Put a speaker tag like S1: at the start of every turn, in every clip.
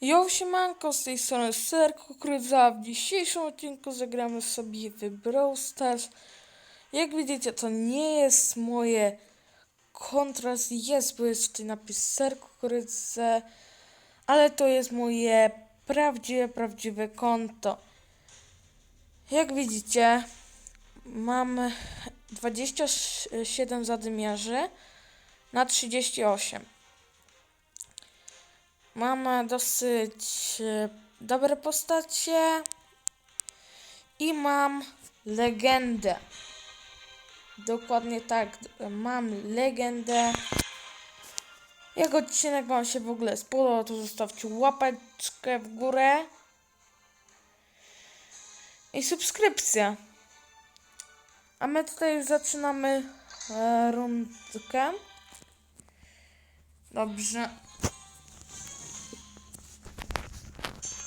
S1: Jo, siemanko, z tej strony Ser Kukurydza. W dzisiejszym odcinku zagramy sobie w Brawl Stars. Jak widzicie, to nie jest moje kontrast, jest, bo jest tutaj napis Ser Kukurydza, ale to jest moje prawdziwe, prawdziwe konto. Jak widzicie, mam 27 zadymiarzy na 38. Mam dosyć e, dobre postacie i mam legendę. Dokładnie tak, d- mam legendę. Jak odcinek Wam się w ogóle spodobał, to zostawcie łapeczkę w górę i subskrypcję. A my tutaj już zaczynamy e, rundkę. Dobrze.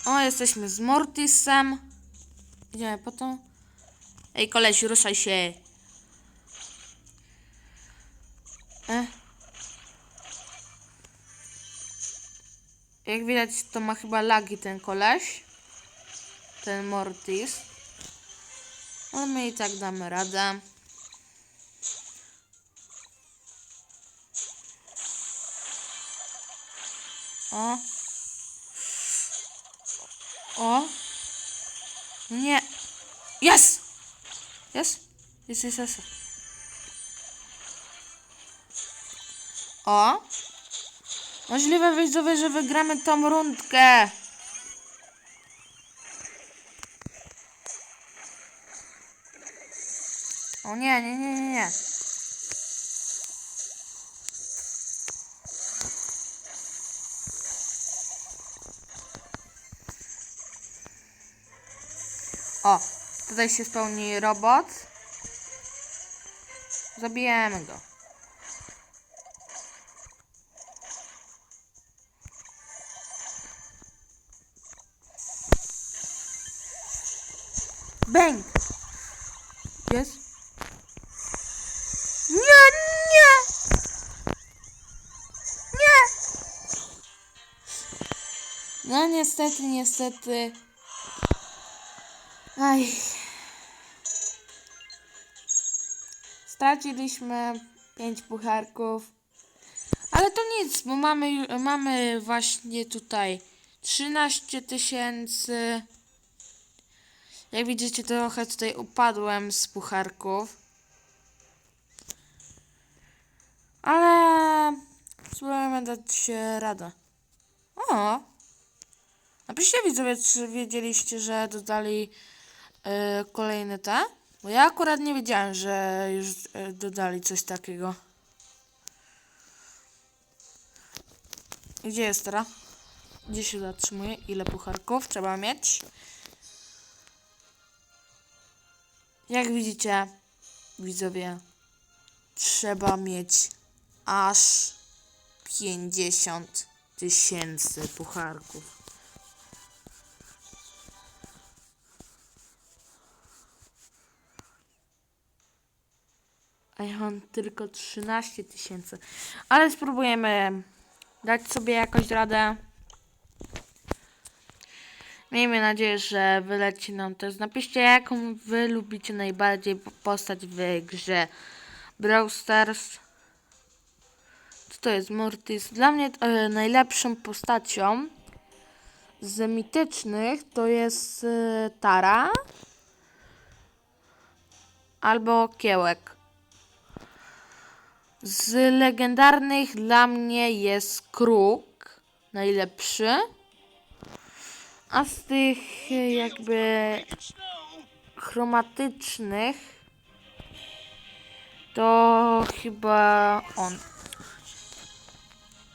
S1: O, jesteśmy z Mortisem. Idziemy po to. Ej, koleś, ruszaj się. E. Jak widać, to ma chyba lagi ten koleś. Ten Mortis. Ale my i tak damy radę. O. O. Nie. Jest! Jest? Jest, jest, jest. O. Możliwe widzowie, że wygramy tą rundkę. O nie, nie, nie, nie, nie. O, tutaj się spełni robot. Zabijemy go. Bang! Jest? Nie, nie! Nie! No niestety, niestety. Aj. Straciliśmy pięć pucharków. Ale to nic, bo mamy, mamy właśnie tutaj 13 tysięcy. Jak widzicie, trochę tutaj upadłem z pucharków. Ale spróbujemy dać się radę. O! Napiszcie widzowie, czy wiedzieliście, że dodali e, kolejne te? Bo ja akurat nie wiedziałem, że już e, dodali coś takiego. Gdzie jest teraz? Gdzie się zatrzymuje? Ile pucharków trzeba mieć? Jak widzicie, widzowie, trzeba mieć aż 50 tysięcy pucharków. A ja mam tylko 13 tysięcy. Ale spróbujemy dać sobie jakoś radę. Miejmy nadzieję, że wyleci nam też. Napiszcie, jaką wy lubicie najbardziej po- postać w grze Brawl Stars. Co to jest Mortis? Dla mnie e, najlepszą postacią z mitycznych to jest e, Tara albo Kiełek. Z legendarnych dla mnie jest Kruk najlepszy. A z tych e, jakby chromatycznych to chyba on.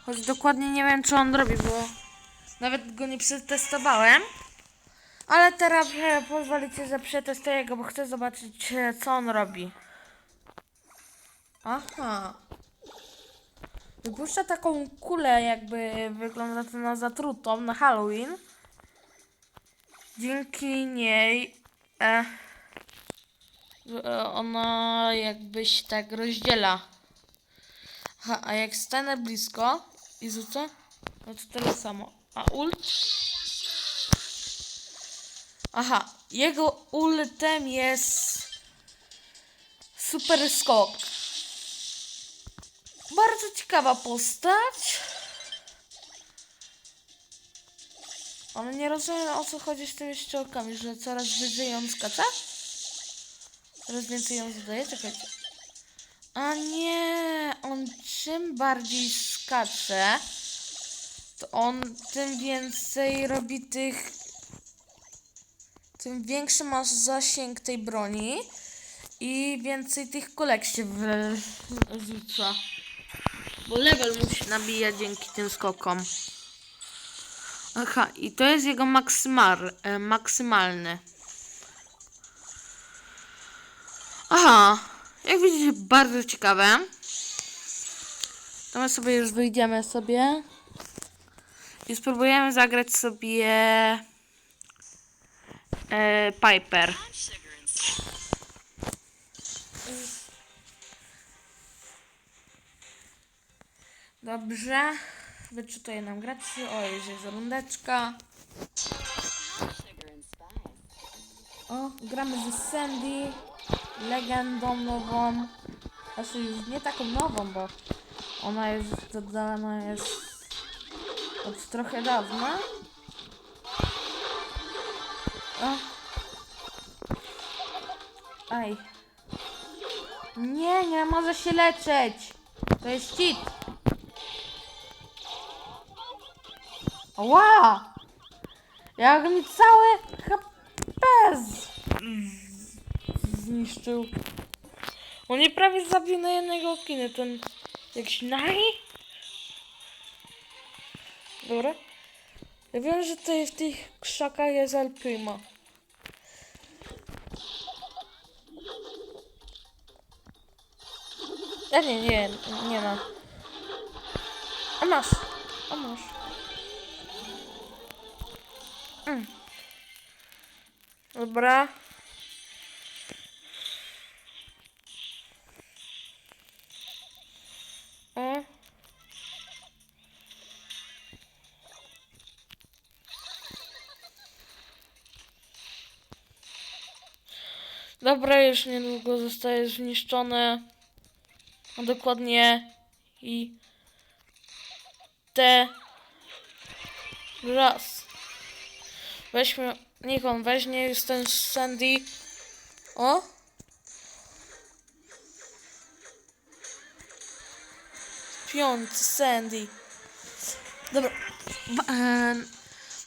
S1: Choć dokładnie nie wiem co on robi, bo nawet go nie przetestowałem. Ale teraz e, pozwolicie, że przetestuję go, bo chcę zobaczyć e, co on robi. Aha. Wypuszcza taką kulę, jakby wygląda to na zatrutą na Halloween. Dzięki niej e, ona jakby się tak rozdziela. A jak stanę blisko i rzucę, no to tyle samo. A ult? Aha, jego ultem jest super skok. Bardzo ciekawa postać. Ale nie rozumiem o co chodzi z tymi szczelkami, że coraz wyżej ją skacze? Coraz więcej ją zadaje? Czekajcie. A nie, on czym bardziej skacze, to on tym więcej robi tych. Tym większy masz zasięg tej broni i więcej tych kolek się wyrzuca. Bo level musi nabijać dzięki tym skokom. Aha, i to jest jego maksymal, e, maksymalny. Aha, jak widzicie, bardzo ciekawe. To my sobie już wyjdziemy sobie i spróbujemy zagrać sobie e, Piper. Dobrze. Wyczytuję nam grać. O, już jest rundeczka. O, gramy ze Sandy, legendą nową. Znaczy już nie taką nową, bo ona jest dodana jest od trochę dawna. O. Aj. Nie, nie może się leczyć. To jest cheat. Ła! Jak mi całe HP z... zniszczył. On mnie prawie zabił na jednego kiny, ten jakiś nagi? Dobra. Ja wiem, że tutaj w tych krzakach jest El Primo. A nie, nie, nie ma. A masz, a masz. Dobra. O. Dobra, już niedługo zostaje zniszczone. A dokładnie i te raz. Weźmy, niech on weźmie już ten Sandy. O! Piąty Sandy. Dobra.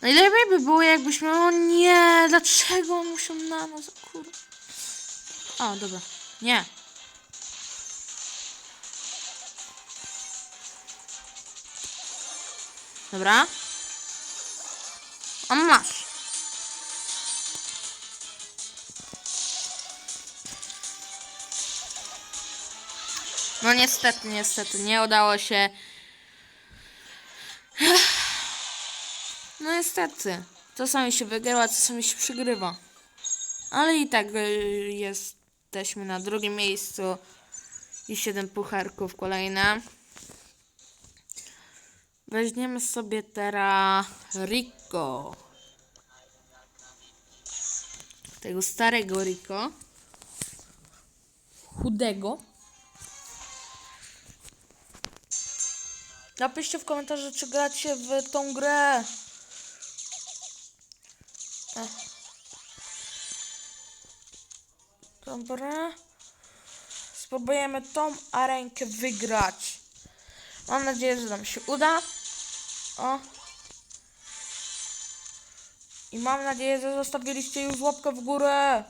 S1: Najlepiej by było jakbyśmy... O nie! Dlaczego on musiał na nas? Kur... O, dobra. Nie. Dobra. On masz. No niestety, niestety, nie udało się. No niestety. Czasami się wygrywa, czasami się przygrywa. Ale i tak y, jesteśmy na drugim miejscu. I 7 pucharków kolejne. Weźmiemy sobie teraz Rico. Tego starego Rico. Chudego. Napiszcie w komentarzu, czy gracie w tą grę. Dobra. Spróbujemy tą arenkę wygrać. Mam nadzieję, że nam się uda. O. I mam nadzieję, że zostawiliście już łapkę w górę.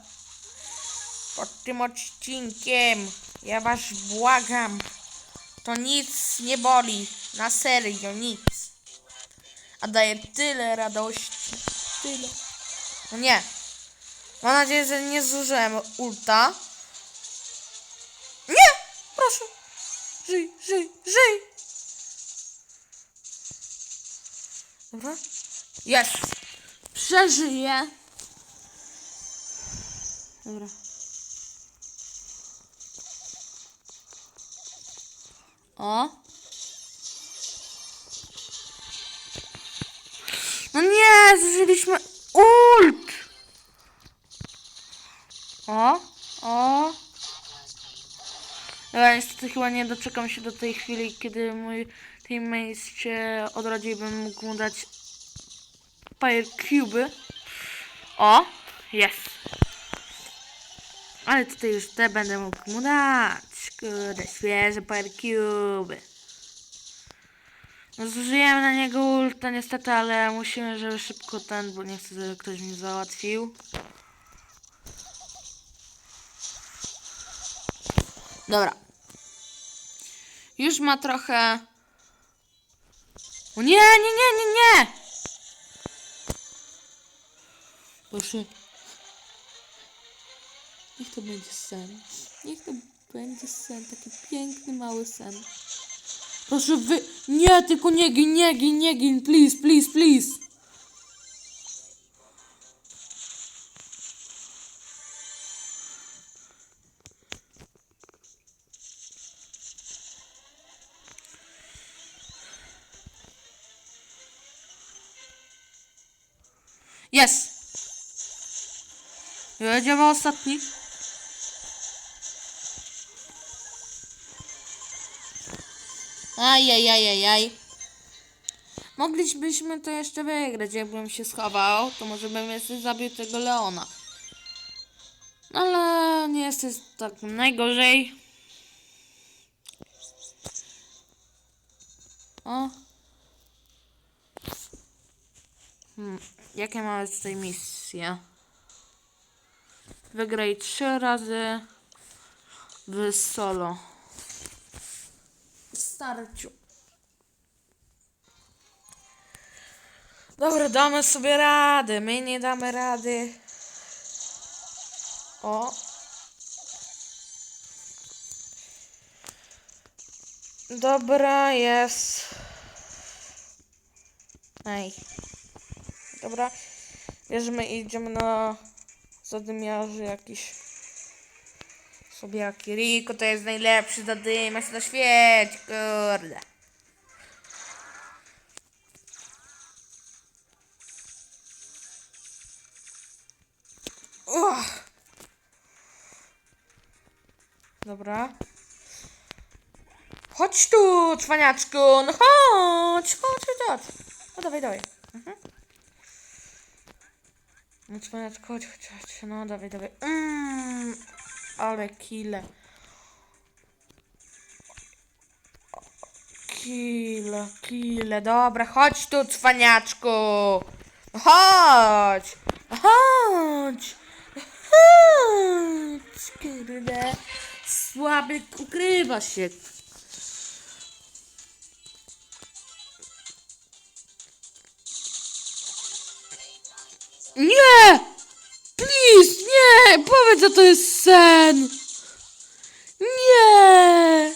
S1: Pod tym odcinkiem. Ja was błagam. To nic nie boli. Na serio, nic. A daje tyle radości. Tyle. No nie. Mam nadzieję, że nie zużyłem ulta. Nie! Proszę. Żyj, żyj, żyj. Dobra. Jest. Przeżyję. Dobra. O. No nie, zużyliśmy ult! O, o. Ja niestety chyba nie doczekam się do tej chwili, kiedy mój teammate się odrodzi bym mógł mu dać Fire Cube. O, jest. Ale tutaj już te będę mógł mu dać. Kurde, świeże Fire Cube. No zużyjemy na niego ulta niestety, ale musimy, żeby szybko ten, bo nie chcę, żeby ktoś mnie załatwił. Dobra. Już ma trochę... O nie, nie, nie, nie, nie! Proszę. Niech to będzie sen. Niech to będzie sen, taki piękny, mały sen. Proszę wy... Nie, tylko nie gin, nie gin, nie gin, please, please, please. Jest! Jedziemy ostatni. Ajajajajaj. Moglibyśmy to jeszcze wygrać, jakbym się schował, to może bym jeszcze zabił tego Leona. No ale nie jest tak najgorzej. O. Hmm, jakie mamy tutaj misje? Wygraj trzy razy w solo. Starciu. Dobra, damy sobie radę. My nie damy rady. O. Dobra, jest. Ej. Dobra. Bierzemy i idziemy na zadymiarzy jakiś. Sobie jaki Rico to jest najlepszy zadymiarz na świecie, kurde. Uch. Dobra. Chodź tu, cwaniaczku, no chodź, chodź, chodź. No dawaj, dawaj. Mhm. No cwaniaczku, chodź, chodź, chodź, no dawaj, dawaj. Mm, ale kile. Kile, kile, dobra, chodź tu, cwaniaczku. No Chodź, chodź, chodź, kurde. Słaby ukrywa się. Nie! Nie! Powiedz, że to jest sen! Nie!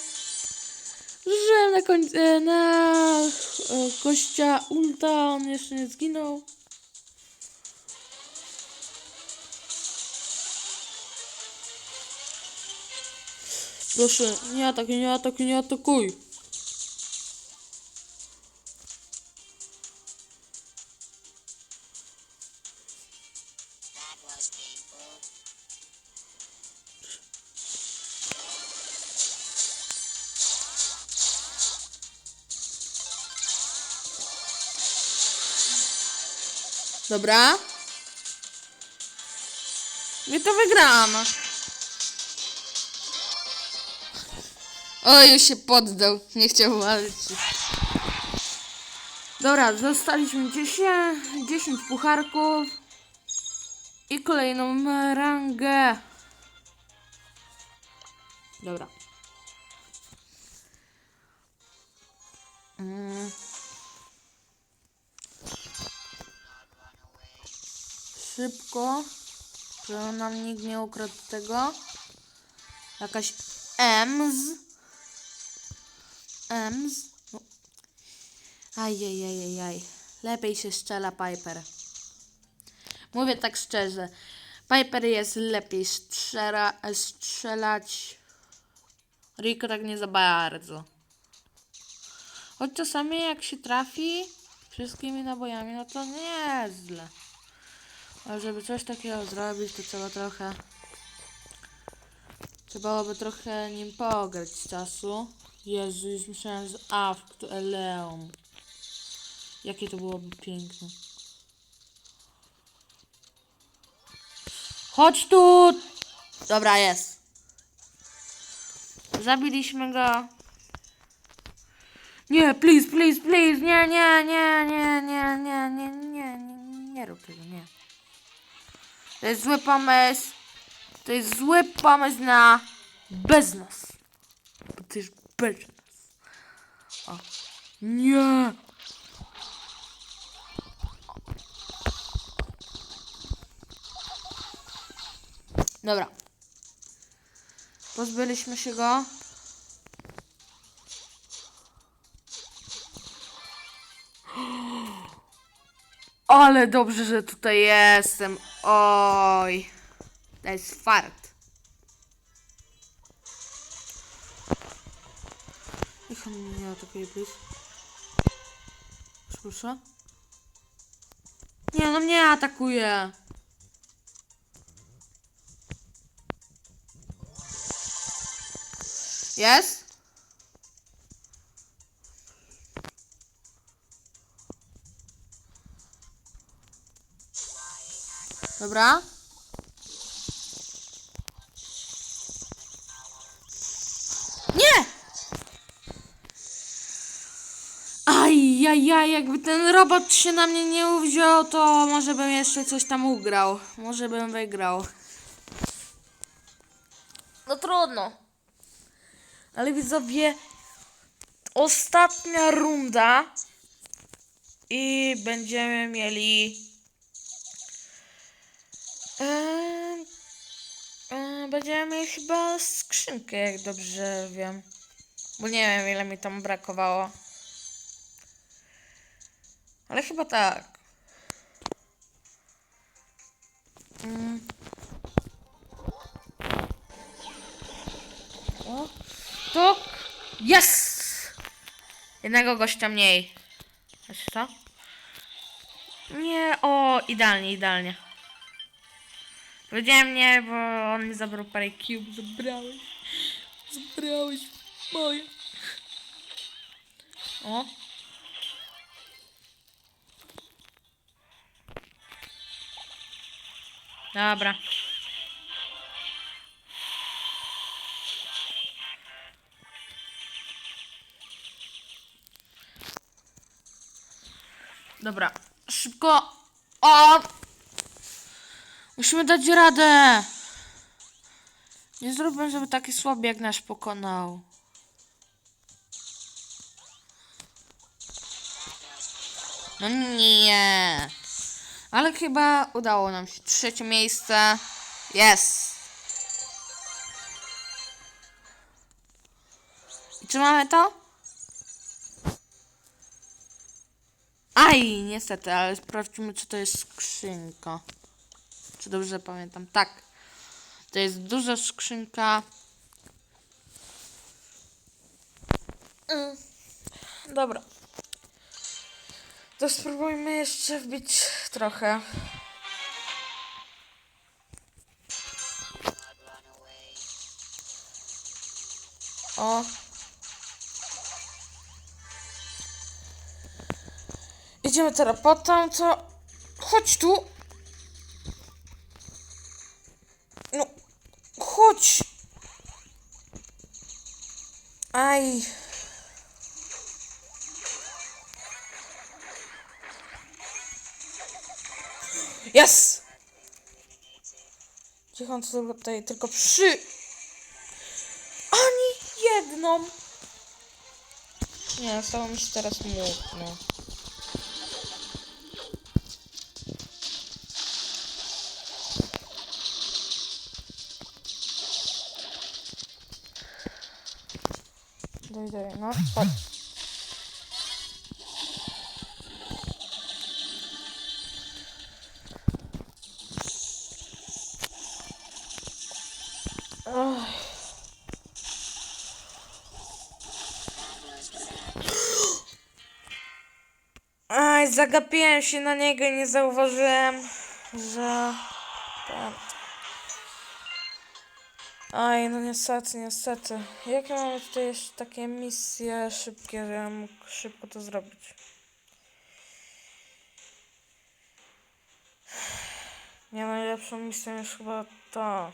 S1: Że na końcu, e, na e, gościa ulta on jeszcze nie zginął. Proszę, nie atakuj, nie atakuj, nie atakuj. Dobra. My to wygramy. O, już się poddał. Nie chciał walczyć. Dobra, zostaliśmy 10, 10 pucharków i kolejną rangę. Dobra. Mm. Szybko, żeby nam nikt nie ukradł tego. Jakaś Ems. Ems. No. Ajajajajaj. Lepiej się strzela Piper. Mówię tak szczerze. Piper jest lepiej strzela, strzelać. Rico tak nie za bardzo. Choć czasami jak się trafi, wszystkimi nabojami, no to nieźle. Ale żeby coś takiego zrobić, to trzeba trochę... Trzeba byłoby trochę nim pograć z czasu. Jezu, już myślałem, że Awk to Eleum. Jakie to byłoby piękne. Chodź tu! Dobra, jest. Zabiliśmy go. Nie, please, please, please, nie, nie, nie, nie, nie, nie, nie, nie, nie, nie rób tego, nie. To jest zły pomysł. To jest zły pomysł na bez nas. Bo to jest bez nas. O. Nie. Dobra. Pozbyliśmy się go. Ale dobrze, że tutaj jestem. Oj. To jest fart. Niech on mnie nie atakuje, please. Proszę. Nie, no mnie atakuje. Jest? Dobra. Nie! Ajajaj, jakby ten robot się na mnie nie uwziął, to może bym jeszcze coś tam ugrał. Może bym wygrał. No trudno. Ale widzowie, ostatnia runda i będziemy mieli będziemy mieli chyba skrzynkę, jak dobrze wiem. Bo nie wiem, ile mi tam brakowało. Ale chyba tak. Mm. O, to jest! Jednego gościa mniej. Wiesz co? Nie, o, idealnie, idealnie. Powiedziałem nie, bo on mi zabrał parę cube. Zabrałeś. Zabrałeś moje. O. Dobra. Dobra. Szybko. O! Musimy dać radę. Nie zróbmy, żeby taki słabiak nasz pokonał. No nie. Ale chyba udało nam się. Trzecie miejsce. Jest. I czy mamy to? Aj, niestety, ale sprawdźmy, czy to jest skrzynka. Czy dobrze pamiętam? Tak. To jest duża skrzynka. Mm. Dobra. To spróbujmy jeszcze wbić trochę. O. Idziemy teraz po tamto. Chodź tu. Yes! Cicho, on tylko tutaj tylko przy... Ani jedną. Nie, stało mi się teraz smutno. Daj, daj, no, chodź. Zagapiłem się na niego i nie zauważyłem, że... Ten... Aj, no niestety, niestety. Jakie mamy tutaj jeszcze takie misje szybkie, że ja mógł szybko to zrobić? Nie, najlepszą misją jest chyba ta.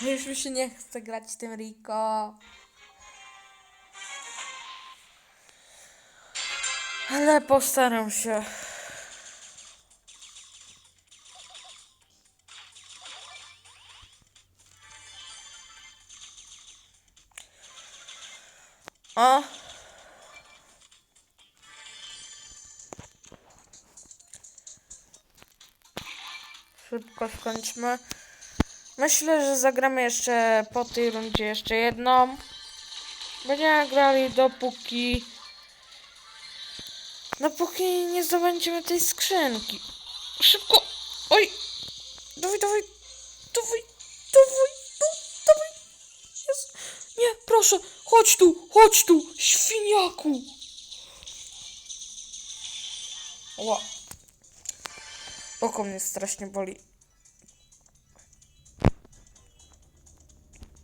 S1: Już mi się nie chce grać tym Rico. Ale postaram się. O! Szybko skończmy. Myślę, że zagramy jeszcze po tej rundzie jeszcze jedną. Będziemy grali dopóki... Dopóki nie zdobędziemy tej skrzynki. Szybko! Oj! Dawaj, dawaj! Dawaj! Dawaj! No, dawaj! Jest. Nie, proszę! Chodź tu! Chodź tu! Świniaku! Ła. Oko mnie strasznie boli.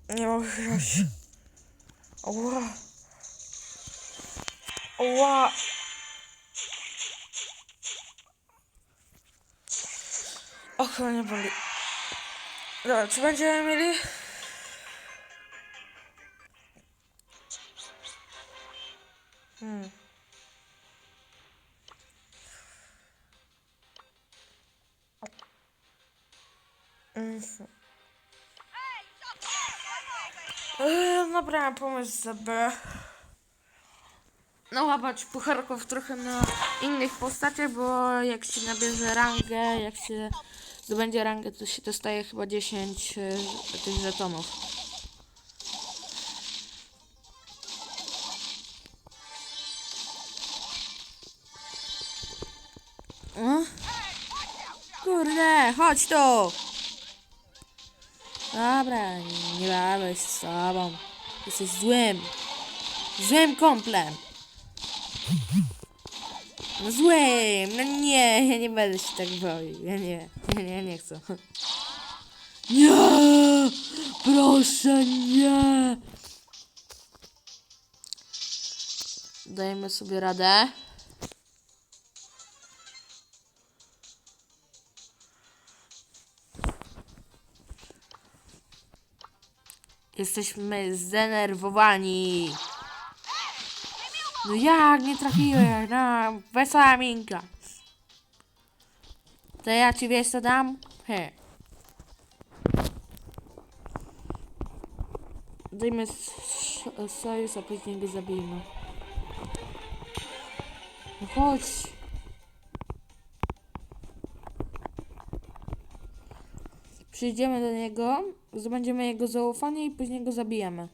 S1: Nie mogę grać. Ła. Ła. Oko mnie boli. Dobra, co będziemy mieli? Hmm. Eee, Nabrałem pomysł, żeby no łapać pucharków trochę na innych postaciach, bo jak się nabierze rangę, jak się zdobędzie rangę, to się dostaje chyba 10 e, tych żetonów. O? Kurde, chodź tu! Dobra, nie bawię się z tobą. Jesteś złym. Złym komplem. No złym, no nie, ja nie będę się tak bawił. Ja nie, nie, ja nie chcę. Nie! Proszę, nie! Dajmy sobie radę. Jesteśmy zdenerwowani. No jak nie trafiłem? No, wesoła minka. To ja ci wiesz co dam? He. Dajmy sojusz, a później go zabijmy. No chodź. Przyjdziemy do niego, zdobędziemy jego zaufanie i później go zabijemy.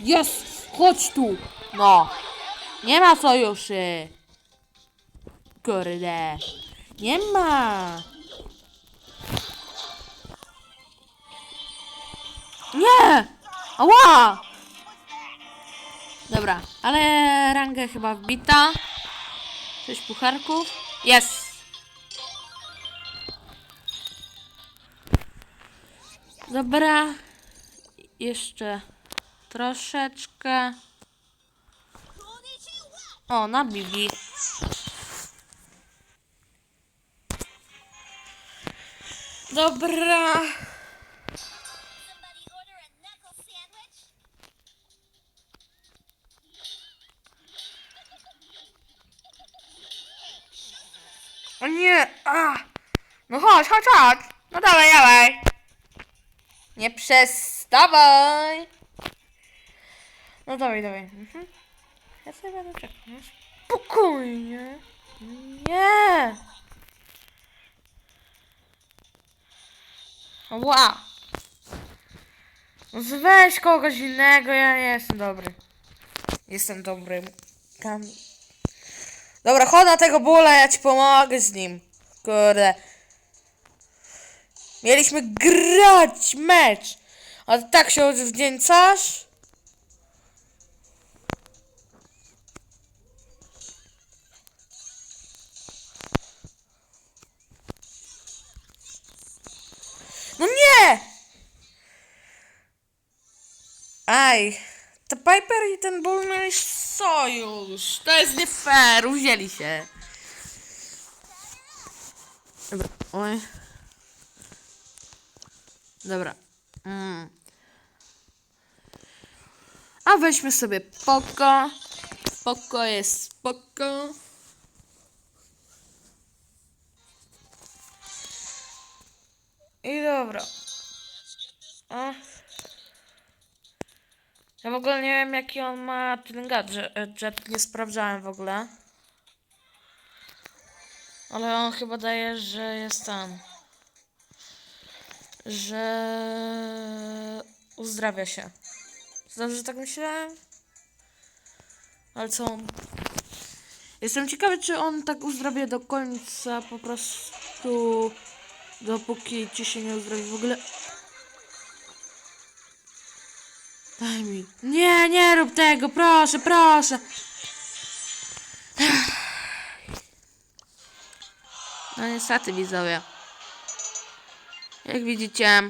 S1: Jest! Chodź tu! No! Nie ma sojuszy! Kurde! Nie ma! Nie! Ała! Dobra, ale rangę chyba wbita. Sześć pucharków. Jest! Dobra. Jeszcze troszeczkę. O, na Bibi. Dobra. O nie! A! No chodź, chodź, chodź! No dawaj, dawaj! Nie przestawaj! No dawaj, dawaj. Mhm. Ja sobie będę czekał. no Spokojnie. Nie! Ła! Weź kogoś innego, ja nie jestem dobry. Jestem dobrym. Kam... Dobra, chodź na tego bóla, ja ci pomogę z nim. Kurde. Mieliśmy grać mecz. A tak się odwdzięcasz? Ej, to Piper i ten Bull mieli sojusz. To jest nie fair, uwzięli się. Dobra, oj. Dobra. Mm. A weźmy sobie Poko. Poko jest spoko. I dobra. A. Ja w ogóle nie wiem jaki on ma ten gadżet, jet, nie sprawdzałem w ogóle. Ale on chyba daje, że jest tam. Że uzdrawia się. Dobrze tak myślałem? Ale co on... Jestem ciekawy, czy on tak uzdrawia do końca po prostu dopóki ci się nie uzdrowi w ogóle. Daj mi. Nie, nie rób tego, proszę, proszę. No niestety widzowie. Jak widzicie,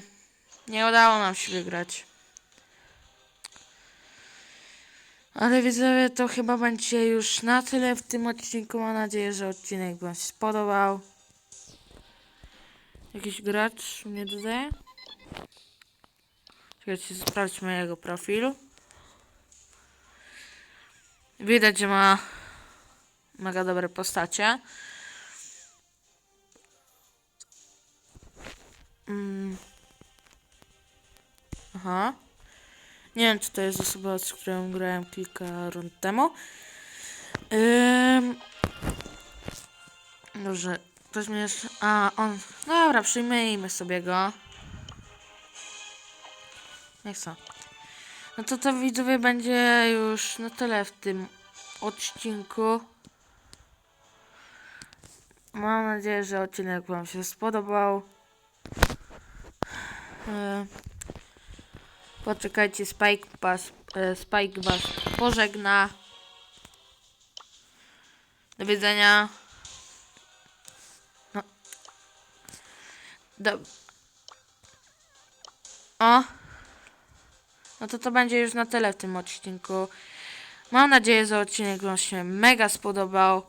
S1: nie udało nam się wygrać. Ale widzowie, to chyba będzie już na tyle w tym odcinku. Mam nadzieję, że odcinek Wam się spodobał. Jakiś gracz mnie dodaje? Czekajcie, sprawdźmy jego profil. Widać, że ma mega dobre postacie. Mm. Aha. Nie wiem, czy to jest osoba, z którą grałem kilka rund temu. Ym... Dobrze, ktoś mnie jeszcze... A, on... Dobra, przyjmijmy sobie go. Nie chcę. No to to widzowie będzie już na tyle w tym odcinku. Mam nadzieję, że odcinek Wam się spodobał. E, Poczekajcie, Spike was, e, Spike was pożegna. Do widzenia. No. Do... O. No to to będzie już na tyle w tym odcinku. Mam nadzieję, że odcinek Wam się mega spodobał.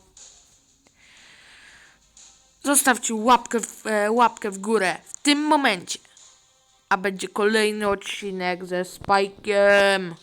S1: Zostawcie łapkę w, e, łapkę w górę w tym momencie. A będzie kolejny odcinek ze Spike'iem.